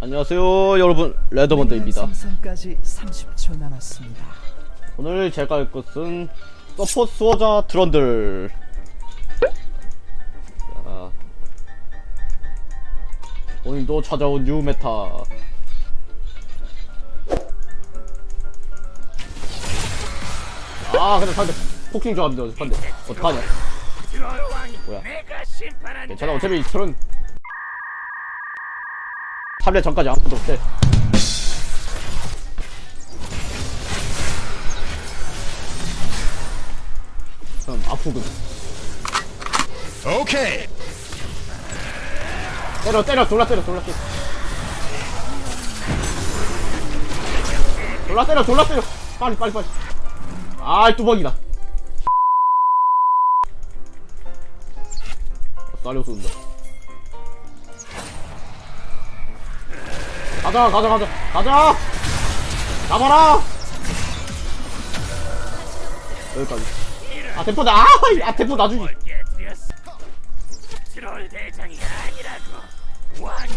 안녕하세요 여러분. 레더먼드입니다. 생성까지 30초 남았습니다. 오늘 제가 할 것은 서포트 수호자 드론들. 자, 오늘도 찾아온 뉴 메타. 아 근데 상대 포킹 조합인데 상대 어떡하냐 뭐야? 괜찮아 어차피 저런 3렙 전까지 아무것도 없대. 그럼 아프군. 오케이. 때려 때려 졸라 때려 졸라 때려. 졸라 때려 졸라 때려. 빨리 빨리 빨리. 아이 뚜벅이다 딸려 쏜다. 가자 가자 가자. 가자! 잡아라! 여기까지. 아 대포 나 아, 대포 왕.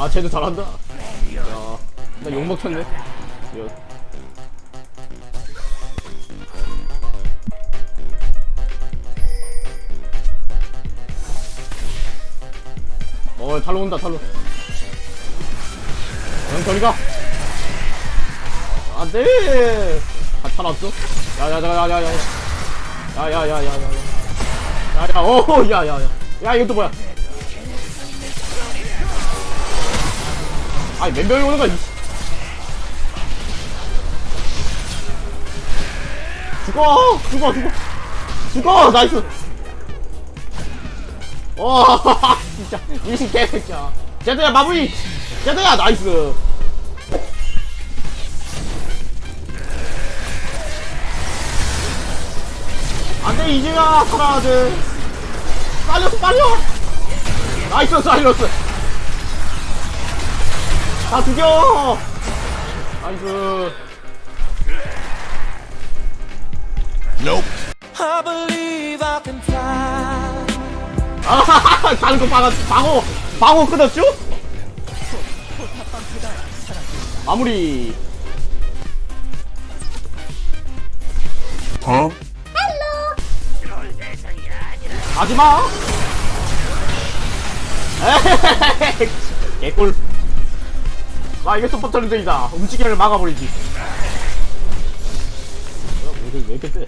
야, 쟤도 잘한다. 야, 나 욕먹혔네. 야. 어, 탈로 온다, 탈로. 형, 저리 가. 안 돼! 다 탈왔어? 야, 야, 야, 야, 야, 야. 야, 야, 야, 야, 야. 야, 야, 오, 야, 야, 야. 야, 이것도 뭐야? 아니 몇 명이 오는 거야. 죽어! 죽어 죽어! 죽어! 나이스! 와 진짜. 이 개새끼야. 제드야 마무리! 제드야 나이스! 안돼 이제야 살아야 돼 빨렸어 빨려! 나이스 사일러스 다 죽여! 나이스. Nope. 아, 다른 거 방어, 방어, 방어 끊었죠? 마무리. 가지마! 에헤헤헤. 개꿀. 와, 이게 서포터 랜드이다. 움직임을 막아버리지. 뭐야, 왜, 왜 이렇게 세?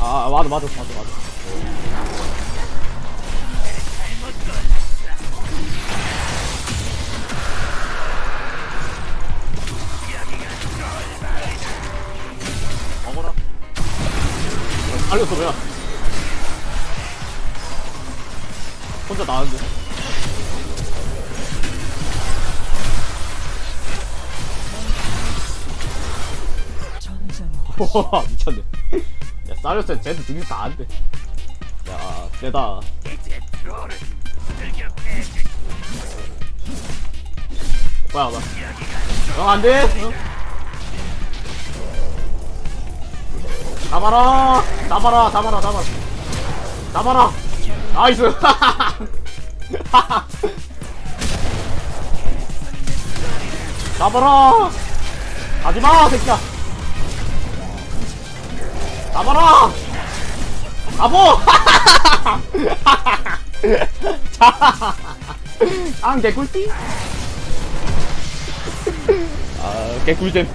아, 맞아, 맞아, 맞아, 맞아. 먹어라. 어, 알렸어, 뭐야. 혼자 나왔는데. 와, 미쳤네. 야, 사리오스 쟤도 등이 다 안 돼. 야, 세다. 뭐야, 뭐야. 형, 안 돼! 응? 잡아라! 잡아라, 잡아라, 잡아라. 잡아라! 나이스! 잡아라! 가지마, 새끼야! 잡아라! 가보! 자! 아, 개꿀띠? 아, 개꿀잼.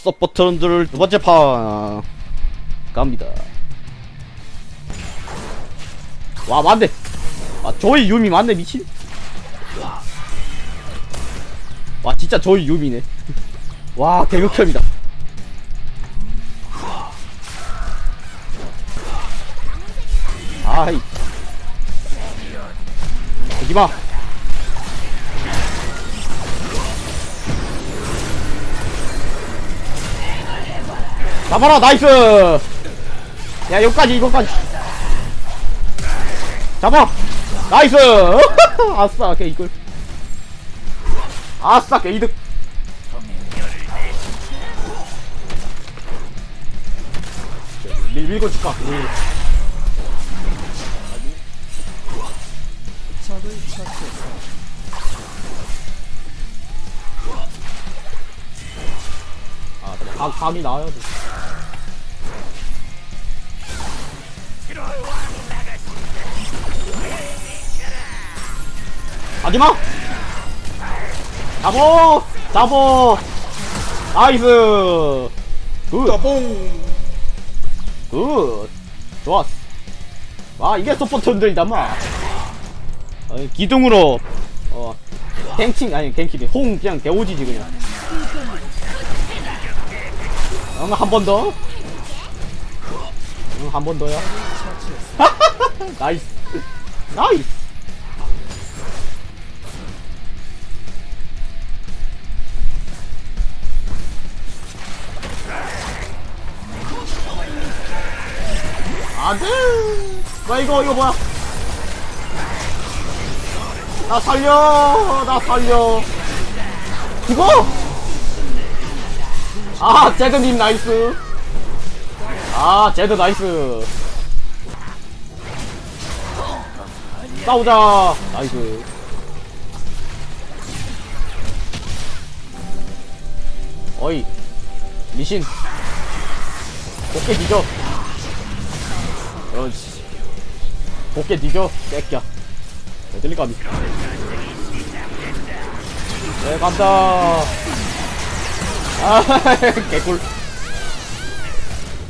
서포트런들 두 번째 판 갑니다. 와 맞네. 아 저희 유미 맞네 미친. 와, 진짜 저희 유미네. 와 개극혐이다. 아이. 여기봐. 잡아라 나이스! 야 여기까지 이거까지. 잡아. 나이스. 아싸 개이글 아싸 개 이득. 밀, 밀고 줄까. 아 각, 각이 나와야 돼 가지마 잡어! 잡어! 나이스! 굿. 따봉. 굿. 좋았어. 와 이게 흔들린단 마. 어, 기둥으로 어 갱킹 아니 갱킹이 홍 그냥 개오지지 그냥. 응 한번 더? 응 한 번 더요? 나이스. 나이스 나 이거 이거 뭐야? 나 살려 나 살려. 죽어 아 제드님 나이스. 아 제드 나이스. 싸우자. 나이스. 어이 미신. 곱게 뒤져. 그렇지 곱게 뒤져. 뺏겨. 어딜리까비 네 간다. 아 개꿀.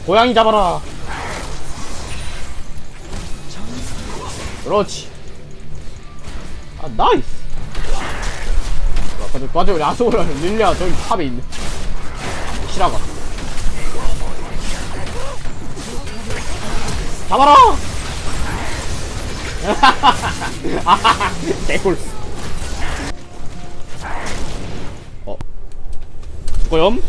고양이 잡아라. 그렇지. 아 나이스. 야, 근데 맞아 우리 아소라는 릴리아 저기 탑에 있네. 실화가. 잡아라 개꿀. 어. 죽어염